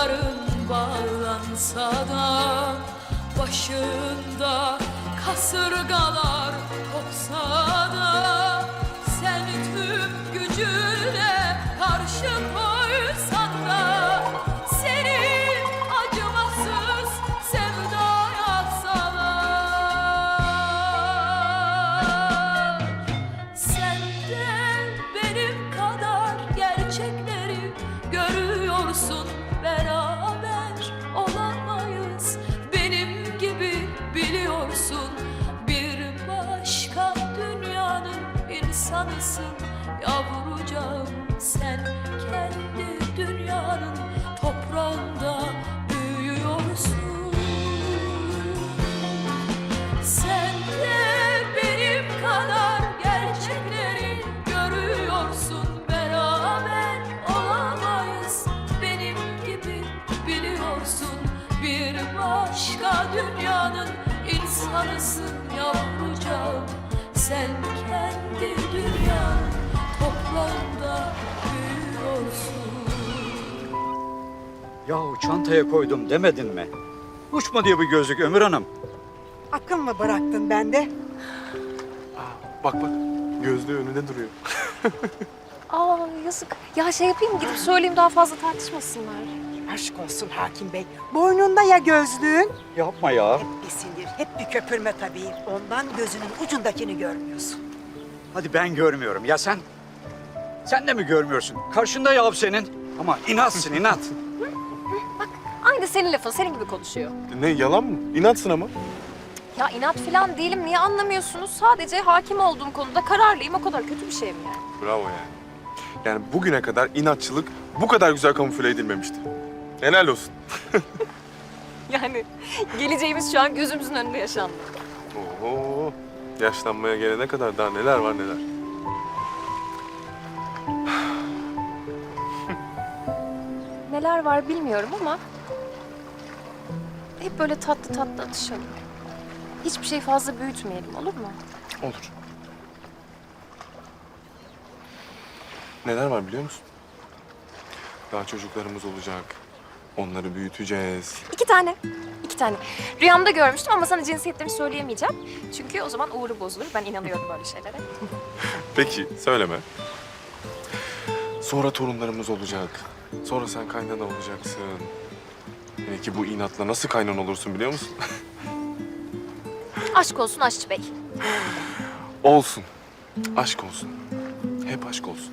Kolların bağlansa da Başında kasırgalar kopsa insanısın yavrucağım Sen kendi dünyanın toprağında büyüyorsun Yahu çantaya koydum demedin mi? Uçma diye bu gözlük Ömür Hanım. Akıl mı bıraktın bende? Bak bak gözlüğü önünde duruyor. Aa yazık. Ya şey yapayım mı? Gidip söyleyeyim daha fazla tartışmasınlar. Aşk olsun hakim bey. Boynunda ya gözlüğün? Yapma ya. Hep bir sinir, hep bir köpürme tabii. Ondan gözünün ucundakini görmüyorsun. Hadi ben görmüyorum. Ya sen? Sen de mi görmüyorsun? Karşında yav senin. Ama inatsın inat. Aynı senin lafın. Senin gibi konuşuyor. Ne yalan mı? İnatsın ama. Ya inat falan değilim. Niye anlamıyorsunuz? Sadece hakim olduğum konuda kararlıyım. O kadar kötü bir şey mi yani? Bravo yani. Yani bugüne kadar inatçılık bu kadar güzel kamufle edilmemişti. Helal olsun. Yani geleceğimiz şu an gözümüzün önünde yaşandı. Oho. Yaşlanmaya gelene kadar daha neler var neler. Neler var bilmiyorum ama hep böyle tatlı tatlı atışalım. Hiçbir şey fazla büyütmeyelim olur mu? Olur. Neler var biliyor musun? Daha çocuklarımız olacak. Onları büyüteceğiz. İki tane. İki tane. Rüyamda görmüştüm ama sana cinsiyetlerini söyleyemeyeceğim. Çünkü o zaman uğru bozulur. Ben inanıyorum böyle şeylere. Peki söyleme. Sonra torunlarımız olacak. Sonra sen kaynana olacaksın. Peki bu inatla nasıl kaynan olursun biliyor musun? Aşk olsun Aşçı Bey. olsun. Aşk olsun. Hep aşk olsun.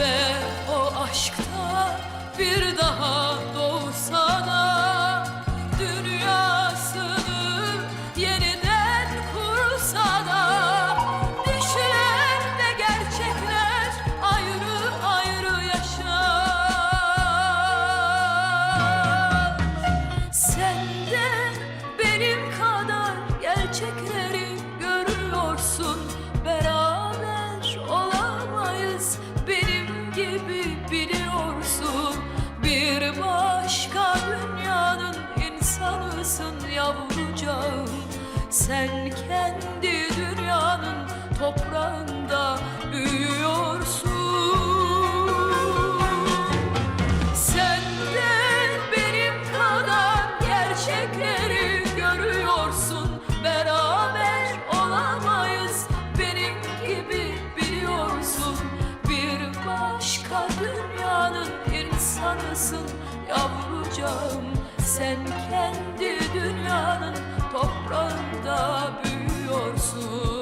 Ve o aşkta bir daha doğsa sen kendi dünyanın insanısın yavrucağım. Sen kendi dünyanın toprağında büyüyorsun.